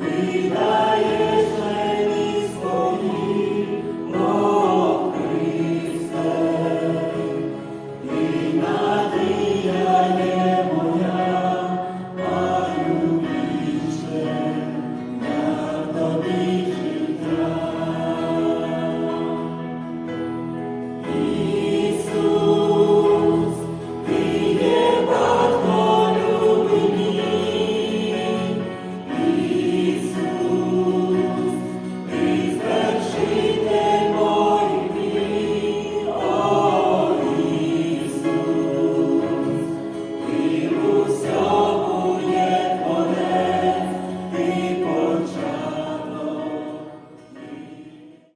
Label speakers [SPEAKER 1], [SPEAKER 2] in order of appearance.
[SPEAKER 1] Ти даєш.